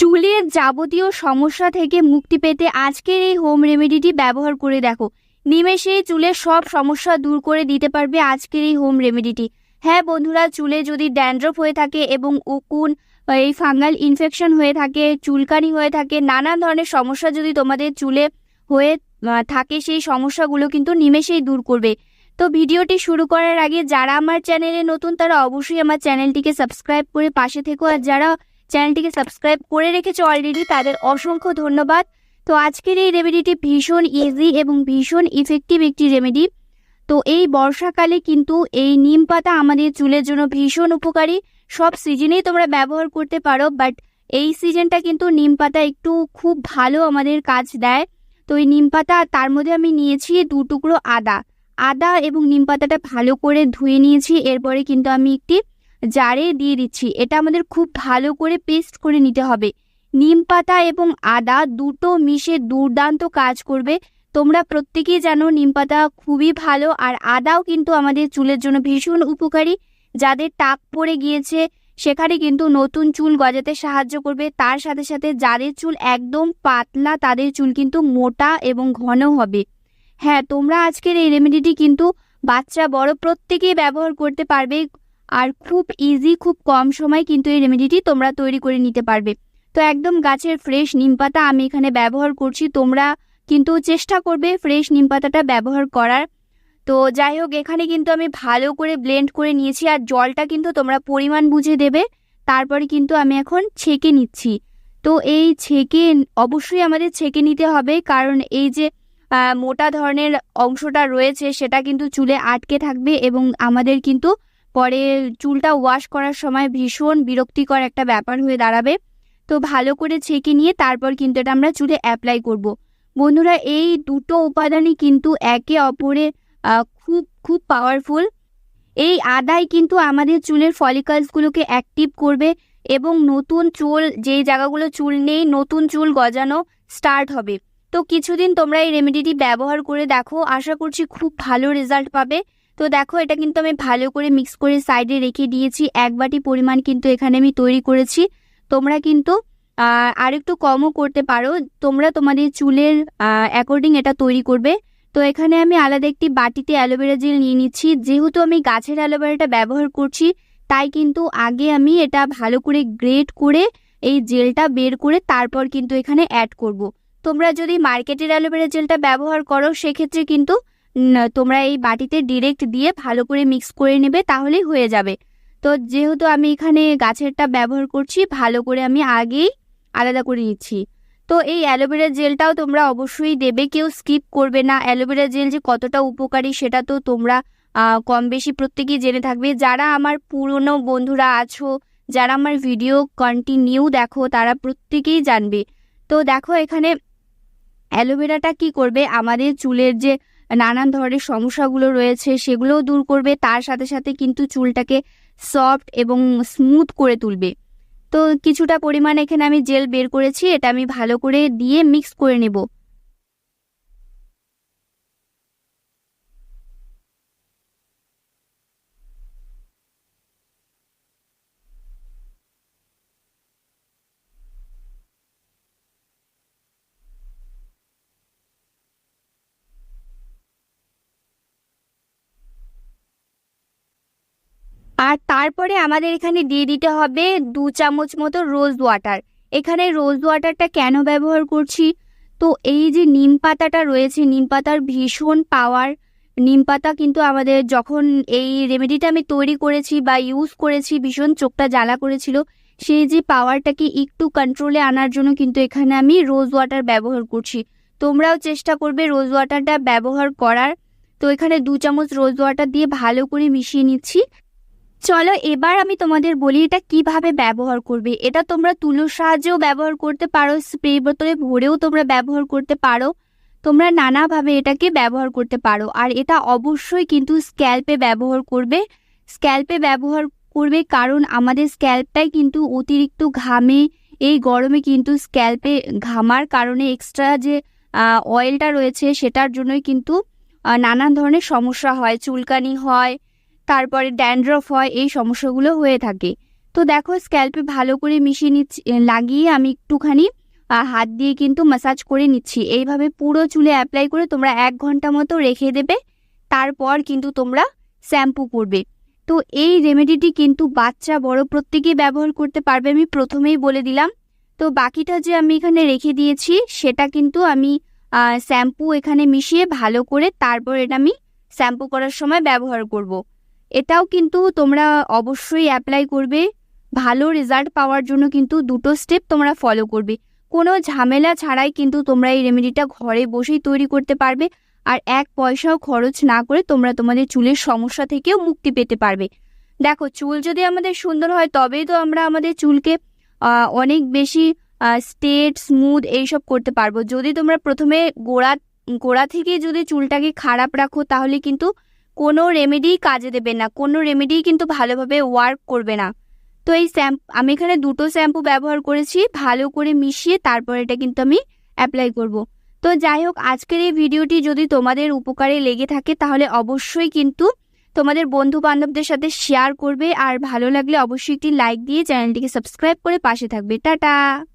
চুলের যাবতীয় সমস্যা থেকে মুক্তি পেতে আজকের এই হোম রেমেডিটি ব্যবহার করে দেখো। নিমেষেই চুলের সব সমস্যা দূর করে দিতে পারবে আজকের এই হোম রেমেডিটি হ্যাঁ বন্ধুরা, চুলে যদি ড্যান্ড্রফ হয়ে থাকে এবং উকুন, এই ফাঙ্গাল ইনফেকশন হয়ে থাকে, চুলকানি হয়ে থাকে, নানান ধরনের সমস্যা যদি তোমাদের চুলে হয়ে থাকে সেই সমস্যাগুলো কিন্তু নিমেষেই দূর করবে। তো ভিডিওটি শুরু করার আগে যারা আমার চ্যানেলে নতুন, তারা অবশ্যই আমার চ্যানেলটিকে সাবস্ক্রাইব করে পাশে থেকো। আর যারা চ্যানেলটিকে সাবস্ক্রাইব করে রেখেছো অলরেডি তাদের অসংখ্য ধন্যবাদ। তো আজকের এই রেমেডিটি ভীষণ ইজি এবং ভীষণ ইফেক্টিভ একটি রেমেডি তো এই বর্ষাকালে কিন্তু এই নিম পাতা আমাদের চুলের জন্য ভীষণ উপকারী। সব সিজনেই তোমরা ব্যবহার করতে পারো বাট এই সিজনটা কিন্তু নিম পাতা একটু খুব ভালো আমাদের কাজ দেয়। তো এই নিম পাতা তার মধ্যে আমি নিয়েছি দু টুকরো আদা। আদা এবং নিম পাতাটা ভালো করে ধুয়ে নিয়েছি, এরপরে কিন্তু আমি একটি জারে দিয়ে দিচ্ছি। এটা আমাদের খুব ভালো করে পেস্ট করে নিতে হবে। নিম পাতা এবং আদা দুটো মিশে দুর্দান্ত কাজ করবে। তোমরা প্রত্যেকেই জানো নিম পাতা খুবই ভালো আর আদাও কিন্তু আমাদের চুলের জন্য ভীষণ উপকারী। যাদের টাক পড়ে গিয়েছে, সেখানে কিন্তু নতুন চুল গজাতে সাহায্য করবে। তার সাথে সাথে যাদের চুল একদম পাতলা, তাদের চুল কিন্তু মোটা এবং ঘন হবে। হ্যাঁ তোমরা আজকের এই রেমেডিটি কিন্তু বাচ্চা, বড় প্রত্যেকেই ব্যবহার করতে পারবে। আর খুব ইজি খুব কম সময় কিন্তু এই রেমেডিটি তোমরা তৈরি করে নিতে পারবে। তো একদম গাছের ফ্রেশ নিম পাতা আমি এখানে ব্যবহার করছি, তোমরা কিন্তু চেষ্টা করবে ফ্রেশ নিম পাতাটা ব্যবহার করার। তো যাই হোক, এখানে কিন্তু আমি ভালো করে ব্লেন্ড করে নিয়েছি আর জলটা কিন্তু তোমরা পরিমাণ বুঝে দেবে, তারপরে কিন্তু আমি এখন ছেঁকে নিচ্ছি। তো এই ছেঁকে, অবশ্যই আমাদের ছেঁকে নিতে হবে, কারণ এই যে মোটা ধরনের অংশটা রয়েছে সেটা কিন্তু চুলে আটকে থাকবে এবং আমাদের কিন্তু পরে চুলটা ওয়াশ করার সময় ভীষণ বিরক্তিকর একটা ব্যাপার হয়ে দাঁড়াবে। তো ভালো করে ছেঁকে নিয়ে তারপর কিন্তু এটা আমরা চুলে অ্যাপ্লাই করব। বন্ধুরা, এই দুটো উপাদানই কিন্তু একে অপরে খুব খুব পাওয়ারফুল এই আদাই কিন্তু আমাদের চুলের ফলিকালসগুলোকে অ্যাক্টিভ করবে এবং নতুন চুল, যেই জায়গাগুলো চুল নেই, নতুন চুল গজানো স্টার্ট হবে। তো কিছুদিন তোমরা এই রেমেডিটি ব্যবহার করে দেখো। আশা করছি খুব ভালো রেজাল্ট পাবে। তো দেখো, এটা কিন্তু আমি ভালো করে মিক্স করে সাইডে রেখে দিয়েছি। এক বাটি পরিমাণ কিন্তু এখানে আমি তৈরি করেছি। তোমরা কিন্তু আর একটু কমও করতে পারো। তোমরা তোমাদের চুলের অ্যাকর্ডিং এটা তৈরি করবে। তো এখানে আমি আলাদা একটি বাটিতে অ্যালোভেরা জেল নিয়ে নিচ্ছি। যেহেতু আমি গাছের অ্যালোভেরাটা ব্যবহার করছি, তাই কিন্তু আগে আমি এটা ভালো করে গ্রেট করে এই জেলটা বের করে তারপর কিন্তু এখানে অ্যাড করব। তোমরা যদি মার্কেটের অ্যালোভেরা জেলটা ব্যবহার করো, সেক্ষেত্রে কিন্তু তোমরা এই বাটিতে ডিরেক্ট দিয়ে ভালো করে মিক্স করে নেবে, তাহলেই হয়ে যাবে। তো যেহেতু আমি এখানে গাছেরটা ব্যবহার করছি, ভালো করে আমি আগেই আলাদা করে নিচ্ছি। তো এই অ্যালোভেরা জেলটাও তোমরা অবশ্যই দেবে, কেউ স্কিপ করবে না। অ্যালোভেরা জেল যে কতটা উপকারী সেটা তো তোমরা কম বেশি প্রত্যেকেই জেনে থাকবে। যারা আমার পুরনো বন্ধুরা আছো, যারা আমার ভিডিও কন্টিনিউ দেখো, তারা প্রত্যেকেই জানবে। তো দেখো এখানে অ্যালোভেরাটা কি করবে? আমাদের চুলের যে নানান ধরনের সমস্যাগুলো রয়েছে, সেগুলোও দূর করবে, তার সাথে সাথে কিন্তু চুলটাকে সফট এবং স্মুথ করে তুলবে। তো কিছুটা পরিমাণ এখানে আমি জেল বের করেছি, এটা আমি ভালো করে দিয়ে মিক্স করে নেব। আর তারপরে আমাদের এখানে দিয়ে দিতে হবে দু চামচ মতো রোজ ওয়াটার। এখানে রোজ ওয়াটারটা কেন ব্যবহার করছি? তো এই যে নিম পাতাটা রয়েছে, নিম পাতার ভীষণ পাওয়ার নিম পাতা কিন্তু আমাদের যখন এই রেমেডিটা আমি তৈরি করেছি বা ইউজ করেছি, ভীষণ চোখটা জ্বালা করেছিল, সেই যে পাওয়ারটাকে একটু কন্ট্রোলে আনার জন্য কিন্তু এখানে আমি রোজ ওয়াটার ব্যবহার করছি। তোমরাও চেষ্টা করবে রোজ ওয়াটারটা ব্যবহার করার। তো এখানে দু চামচ রোজ ওয়াটার দিয়ে ভালো করে মিশিয়ে নিচ্ছি। চলো এবার আমি তোমাদের বলি এটা কীভাবে ব্যবহার করবে। এটা তোমরা তুলোর সাহায্যেও ব্যবহার করতে পারো, স্প্রে বোতলে ভরেও তোমরা ব্যবহার করতে পারো। তোমরা নানাভাবে এটাকে ব্যবহার করতে পারো। আর এটা অবশ্যই কিন্তু স্ক্যাল্পে ব্যবহার করবে। স্ক্যাল্পে ব্যবহার করবে কারণ আমাদের স্ক্যাল্পটাই কিন্তু অতিরিক্ত ঘামে, এই গরমে কিন্তু স্ক্যাল্পে ঘামার কারণে এক্সট্রা যে অয়েলটা রয়েছে সেটার জন্যই কিন্তু নানান ধরনের সমস্যা হয়, চুলকানি হয় তারপরে ড্যান্ড্রফ হয়, এই সমস্যাগুলো হয়ে থাকে। তো দেখো, স্ক্যাল্পে ভালো করে মিশিয়ে নিচ্ছি লাগিয়ে আমি একটুখানি হাত দিয়ে কিন্তু মাসাজ করে নিচ্ছি। এইভাবে পুরো চুলে অ্যাপ্লাই করে তোমরা এক ঘণ্টা মতো রেখে দেবে, তারপর কিন্তু তোমরা শ্যাম্পু করবে তো এই রেমেডিটি কিন্তু বাচ্চা, বড় প্রত্যেকেই ব্যবহার করতে পারবে, আমি প্রথমেই বলে দিলাম। তো বাকিটা যে আমি এখানে রেখে দিয়েছি, সেটা কিন্তু আমি শ্যাম্পু এখানে মিশিয়ে ভালো করে তারপর এটা আমি শ্যাম্পু করার সময় ব্যবহার করব। এটাও কিন্তু তোমরা অবশ্যই অ্যাপ্লাই করবে। ভালো রেজাল্ট পাওয়ার জন্য কিন্তু দুটো স্টেপ তোমরা ফলো করবে। কোনো ঝামেলা ছাড়াই কিন্তু তোমরা এই রেমেডিটা ঘরে বসেই তৈরি করতে পারবে আর এক পয়সাও খরচ না করে তোমরা তোমাদের চুলের সমস্যা থেকেও মুক্তি পেতে পারবে। দেখো, চুল যদি আমাদের সুন্দর হয়, তবেই তো আমরা আমাদের চুলকে অনেক বেশি স্টেট স্মুথ এইসব করতে পারব। যদি তোমরা প্রথমে গোড়া গোড়া থেকে যদি চুলটাকে খারাপ রাখো, তাহলে কিন্তু কোনো রেমেডিই কাজে দেবে না, কোনো রেমেডিই কিন্তু ভালোভাবে ওয়ার্ক করবে না। তো এই শ্যাম্পু আমি এখানে দুটো শ্যাম্পু ব্যবহার করেছি, ভালো করে মিশিয়ে তারপর এটা কিন্তু আমি অ্যাপ্লাই করব। তো যাই হোক, আজকের এই ভিডিওটি যদি তোমাদের উপকারে লেগে থাকে, তাহলে অবশ্যই কিন্তু তোমাদের বন্ধু বান্ধবদের সাথে শেয়ার করবে, আর ভালো লাগলে অবশ্যই একটি লাইক দিয়ে চ্যানেলটিকে সাবস্ক্রাইব করে পাশে থাকবে। টাটা!